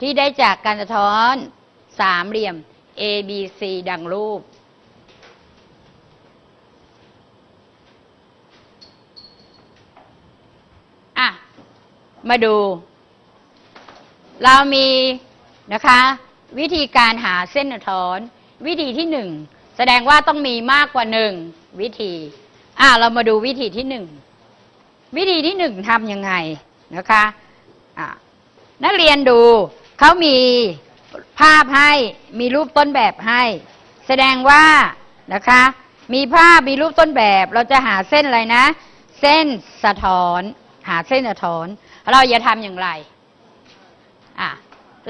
ที่ได้จากการสะท้อนสามเหลี่ยม A B C ดังรูป อะ มาดู เรามีนะคะ วิธีการหาเส้นสะท้อน วิธีที่หนึ่งแสดงว่าต้องมีมากกว่าหนึ่งวิธี อะ เรามาดูวิธีที่หนึ่งวิธีที่หนึ่งทำยังไงนะคะ อะนักเรียนดู เขามีภาพให้มีรูปต้นแบบให้ แสดงว่านะคะ มีภาพมีรูปต้นแบบเราจะหาเส้นอะไรนะ เส้นสะท้อน หาเส้นสะท้อน เราจะทำอย่างไรอะ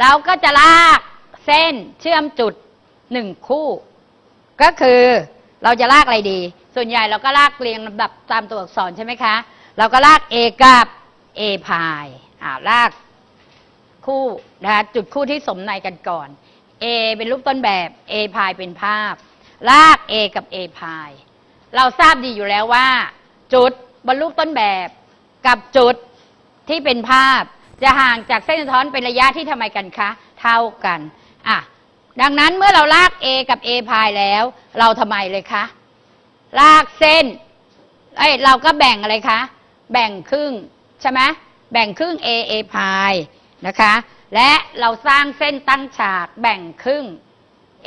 เราก็จะลากเส้นเชื่อมจุดหนึ่งคู่ ก็คือเราจะลากอะไรดี ส่วนใหญ่เราก็ลากเรียงลำดับตามตัวอักษรใช่ไหมคะ เราก็ลาก A กับ A พายอ่าลาก คู่นะคะจุดคู่ที่สมในกันก่อน A เป็นรูปต้นแบบ A พายเป็นภาพ ลาก A กับ A พาย เราทราบดีอยู่แล้วว่า จุดบนรูปต้นแบบกับจุดที่เป็นภาพ จะห่างจากเส้นสะท้อนเป็นระยะที่ทำไมกันคะ เท่ากันอะดังนั้นเมื่อเราลาก A กับ A พายแล้ว เราทำไมเลยคะลากเส้นเอ้ยเราก็แบ่งอะไรคะ แบ่งครึ่งใช่ไหมแบ่งครึ่ง A A พาย นะคะ และเราสร้างเส้นตั้งฉากแบ่งครึ่ง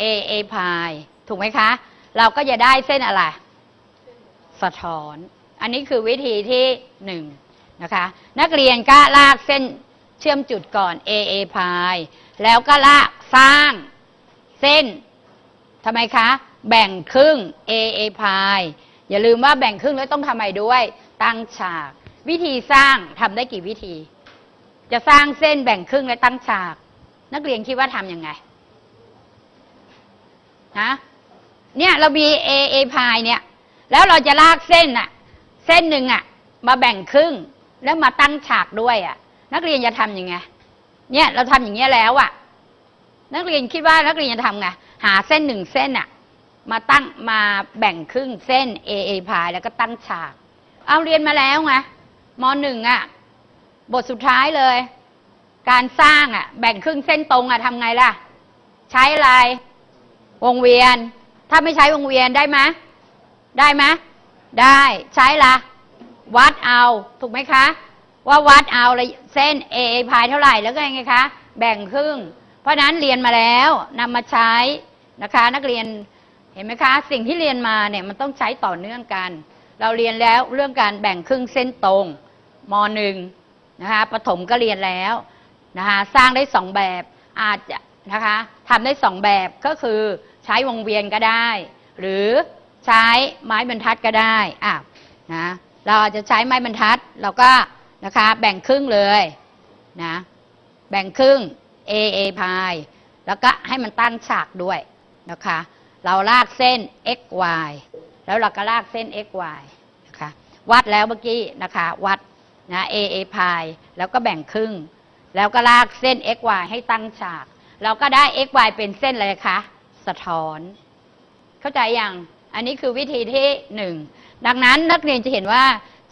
A A พายถูกไหมคะ เราก็จะได้เส้นอะไร สะท้อน อันนี้คือวิธีที่หนึ่งนะคะ นักเรียนก็ลากเส้นเชื่อมจุดก่อน A A พายแล้วก็ลากสร้างเส้นทำไมคะ แบ่งครึ่ง A A พายอย่าลืมว่าแบ่งครึ่งแล้วต้องทำไมด้วย ตั้งฉาก วิธีสร้างทำได้กี่วิธี จะสร้างเส้นแบ่งครึ่งและตั้งฉาก นักเรียนคิดว่าทำยังไงนะเนี่ยเรามี A A พายเนี่ย แล้วเราจะลากเส้นอะเส้นหนึ่งอะมาแบ่งครึ่งแล้วมาตั้งฉากด้วยอะนักเรียนจะทำยังไง เนี่ยเราทำอย่างเงี้ยแล้วอะนักเรียนคิดว่านักเรียนจะทำไงหาเส้นหนึ่งเส้นอะมาตั้งมาแบ่งครึ่งเส้น A A พายแล้วก็ตั้งฉาก เอาเรียนมาแล้วไงมหนึ่งอะ บทสุดท้ายเลย การสร้างอะ แบ่งครึ่งเส้นตรงอะทำไงล่ะ ใช้อะไร วงเวียน ถ้าไม่ใช้วงเวียนได้ไหมได้ไหมได้ใช้ละวัดเอาถูกไหมคะ ว่าวัดเอาเลยเส้น A A พายเท่าไหร่แล้วก็ยังไงคะ แบ่งครึ่ง เพราะนั้นเรียนมาแล้วนำมาใช้นะคะ นักเรียนเห็นไหมคะ สิ่งที่เรียนมาเนี่ยมันต้องใช้ต่อเนื่องกัน เราเรียนแล้วเรื่องการแบ่งครึ่งเส้นตรงมห นะคะประถมก็เรียนแล้วนะคะสร้างได้สองแบบอาจจะนะคะทำได้สองแบบก็คือใช้วงเวียนก็ได้ หรือใช้ไม้บรรทัดก็ได้อะนะเราอาจจะใช้ไม้บรรทัดเราก็นะคะแบ่งครึ่งเลยนะแบ่งครึ่ง A A พายแล้วก็ให้มันตั้งฉากด้วยนะคะ เราลากเส้น x y แล้วเราก็ลากเส้น x y นะคะวัดแล้วเมื่อกี้นะคะ วัด นะ a a พายแล้วก็แบ่งครึ่ง แล้วก็ลากเส้น x y ให้ตั้งฉาก เราก็ได้ x y เป็นเส้นอะไรคะ สะท้อน เข้าใจยังอันนี้คือวิธีที่หนึ่งดังนั้นนักเรียนจะเห็นว่า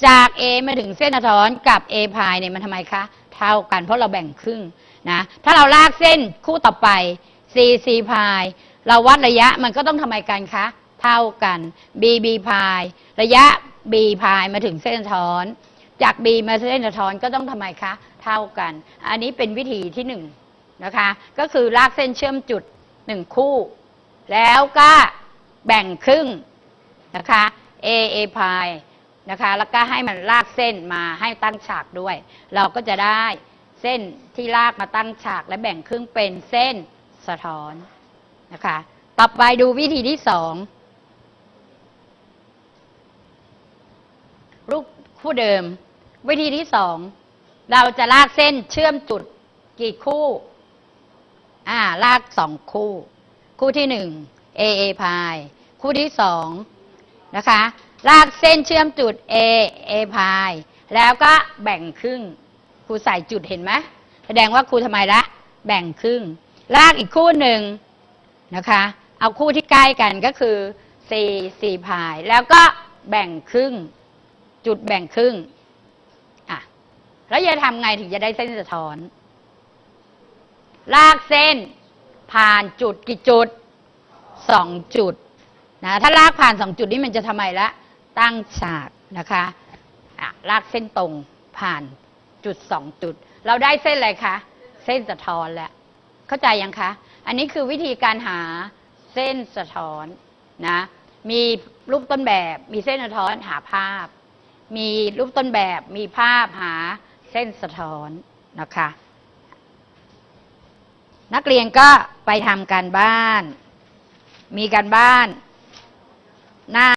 จาก A มาถึงเส้นสะท้อนกับ A พายเนี่ยมันทำไมคะ เท่ากันเพราะเราแบ่งครึ่งนะถ้าเราลากเส้นคู่ต่อไป C C พายเราวัดระยะมันก็ต้องทำไมกันคะ เท่ากัน B B พายระยะ B พายมาถึงเส้นสะท้อน จาก B มาเส้นสะท้อนก็ต้องทำไมคะ เท่ากัน อันนี้เป็นวิธีที่หนึ่งนะคะ ก็คือลากเส้นเชื่อมจุดหนึ่งคู่ แล้วก็แบ่งครึ่งนะคะ A A พายนะคะ แล้วก็ให้มันลากเส้นมาให้ตั้งฉากด้วย เราก็จะได้เส้นที่ลากมาตั้งฉากและแบ่งครึ่งเป็นเส้นสะท้อนนะคะ ต่อไปดูวิธีที่สองรูปคู่เดิม วิธีที่สองเราจะลากเส้นเชื่อมจุดกี่คู่ อ่า ลากสองคู่ คู่ที่หนึ่ง A A พายคู่ที่สองนะคะ ลากเส้นเชื่อมจุด A A พายแล้วก็แบ่งครึ่งครูใส่จุดเห็นไหมแสดงว่าครูทำไมละแบ่งครึ่ง ลากอีกคู่หนึ่งนะคะ เอาคู่ที่ใกล้กันก็คือ C C พาย แล้วก็แบ่งครึ่ง จุดแบ่งครึ่ง แล้วจะทำไงถึงจะได้เส้นสะท้อน ลากเส้น ผ่านจุดกี่จุดสองจุดนะถ้าลากผ่านสองจุดนี้มันจะทำไมละ ตั้งฉากนะคะลากเส้นตรงผ่านจุดสองจุด เราได้เส้นอะไรคะ เส้นสะท้อนแล้วเข้าใจยังคะ อันนี้คือวิธีการหาเส้นสะท้อนนะมีรูปต้นแบบ มีเส้นสะท้อนหาภาพ มีรูปต้นแบบ มีภาพหา ส้นสะท้อนนะคะ นักเรียนก็ไปทำการบ้าน มีการบ้านหน้า